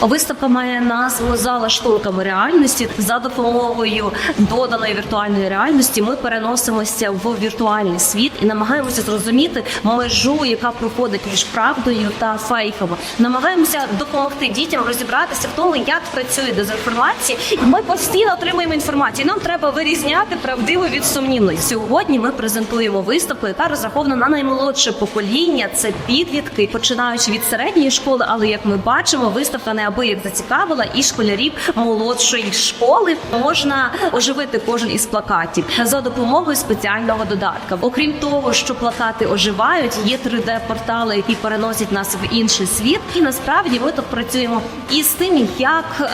Виставка має назву Зала штуками реальності. За допомогою доданої віртуальної реальності ми переносимося в віртуальний світ і намагаємося зрозуміти межу, яка проходить між правдою та фейками. Намагаємося допомогти дітям розібратися в тому, як працює дезінформація. Ми постійно отримуємо інформацію. Нам треба вирізняти правдиву від сумнівної. Сьогодні ми презентуємо виставку, яка розрахована на наймолодше покоління. Це підлітки, починаючи від середньої школи. Але як ми бачимо, виставка неабияк зацікавила і школярів молодшої школи. Можна оживити кожен із плакатів за допомогою спеціального додатка. Окрім того, що плакати оживають, є 3D-портали, які переносять нас в інший світ. І насправді ми тут працюємо із тим, як е,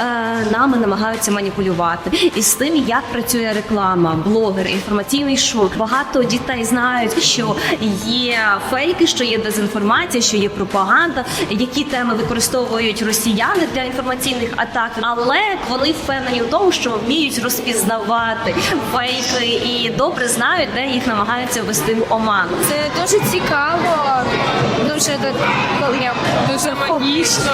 нами намагаються маніпулювати, і з тим, як працює реклама, блогер, інформаційний шоу. Багато дітей знають, що є фейки, що є дезінформація, що є пропаганда, які теми використовують росіяни для інформаційних атак, але вони впевнені в тому, що вміють розпізнавати фейки і добре знають, де їх намагаються ввести в оману. Це дуже цікаво, дуже дуже магічно.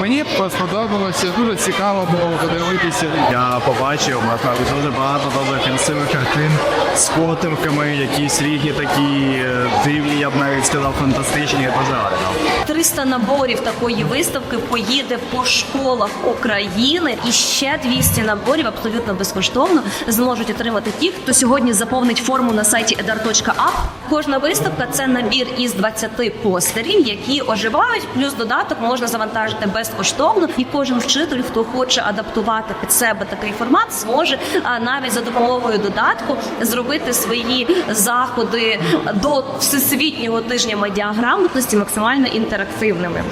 Мені сподобалося, дуже цікаво було подивитися. Я побачив насправді дуже багато дуже красивих картин з котиками, якісь ріги такі е, дивні, я б навіть сказав, фантастичні, дуже гарно. 300 наборів такої виставки поїде по школах України, і ще 200 наборів абсолютно безкоштовно зможуть отримати ті, хто сьогодні заповнить форму на сайті edar.app. Кожна виставка це набір із 20 постерів, які оживають. Плюс додаток можна завантажити безкоштовно, і кожен вчитель, хто хоче адаптувати під себе такий формат, зможе навіть за допомогою додатку зробити свої заходи до всесвітнього тижня медіаграмотності максимально інтерактивними.